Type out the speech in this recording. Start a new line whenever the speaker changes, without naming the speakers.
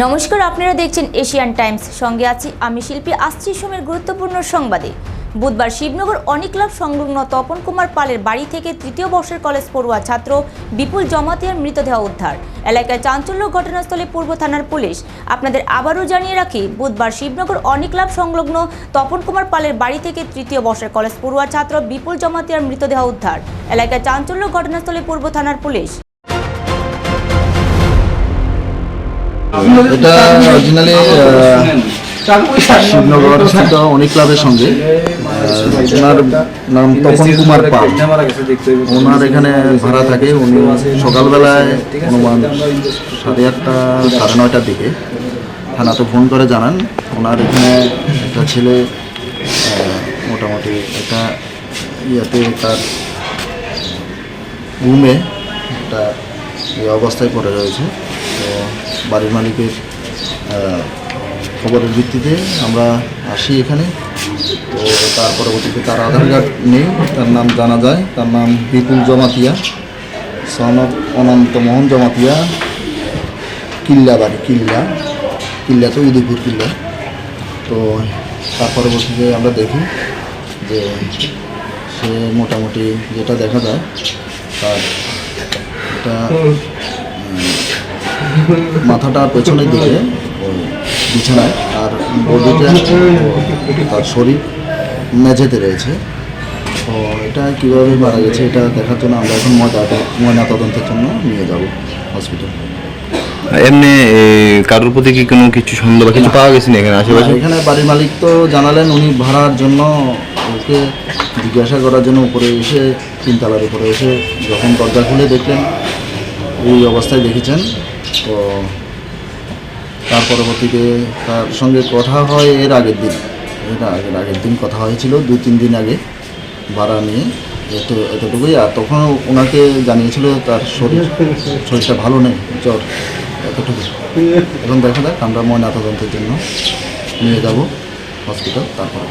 নমস্কার, আপনারা দেখছেন এশিয়ান টাইমস। সঙ্গে আছি আমি শিল্পী আসছি সোমের গুরুত্বপূর্ণ সংবাদে। বুধবার শিবনগর অনেক ক্লাব সংলগ্ন তপন কুমার পালের বাড়ি থেকে তৃতীয় বর্ষের কলেজ পড়ুয়া ছাত্র বিপুল জমাতিয়ার মৃতদেহ উদ্ধার। এলাকায় চাঞ্চল্য ঘটনাস্থলে পূর্ব থানার পুলিশ। আপনাদের আবারও জানিয়ে রাখি, বুধবার শিবনগর অনেক ক্লাব সংলগ্ন তপন কুমার পালের বাড়ি থেকে তৃতীয় বর্ষের কলেজ পড়ুয়া ছাত্র বিপুল জমাতিয়ার মৃতদেহ উদ্ধার। এলাকায় চাঞ্চল্য ঘটনাস্থলে পূর্ব থানার পুলিশ।
এটা অরিজিনালি শিবনগর স্থিত অনেক ক্লাবের সঙ্গে। ওনার নাম তপন কুমার পাল। ওনার এখানে ভাড়া থাকে। উনি সকালবেলায় অনুমান সাড়ে আটটা সাড়ে নয়টার দিকে থানাতে ফোন করে জানান। ওনার এখানে একটা ছেলে মোটামুটি একটা ইয়েতে তার রুমে একটা এই অবস্থায় পড়ে রয়েছে। তো বাড়ির মালিকের খবরের ভিত্তিতে আমরা আসি এখানে। তো তার পরবর্তীতে তার আধার কার্ড নেই, তার নাম জানা যায়। তার নাম বিপুল জমাতিয়া সন অফ অনন্ত মোহন জমাতিয়া, কিল্লা বাড়ি, কিল্লা। কিল্লা তো উদয়পুর কিল্লা। তো তার পরবর্তীতে আমরা দেখি যে সে মোটামুটি যেটা দেখা যায়, তার এটা মাথাটা পেছনের দিকে বিছানায় আর বডিটা তার শরীর মেঝেতে রয়েছে। তো এটা কীভাবে মারা গেছে এটা দেখার জন্য আমরা এখন ময়না ময়না তদন্তের জন্য নিয়ে যাব হসপিটাল
এমনি কারোর প্রতি কি কোনো কিছু সন্দেহ বা কিছু পাওয়া গেছে না এখানে আশেপাশে?
এখানে বাড়ির মালিক তো জানালেন উনি ভাড়ার জন্য ওকে জিজ্ঞাসা করার জন্য উপরে এসে তিনতলার উপরে এসে যখন দরজা খুলে দেখলেন, এই অবস্থায় দেখেছেন, তো তার পরবর্তীতে তার সঙ্গে কথা হয় এর আগের দিন। এর আগের আগের দিন কথা হয়েছিল, দু, তিন দিন আগে ভাড়া নিয়ে, এত, এতটুকুই। আর তখন ওনাকে জানিয়েছিল তার শরীর, শরীরটা ভালো নেই, জ্বর এতটুকু এখন দেখা যাক, আমরা ময়না তদন্তের জন্য নিয়ে যাব হসপিটাল, তারপর।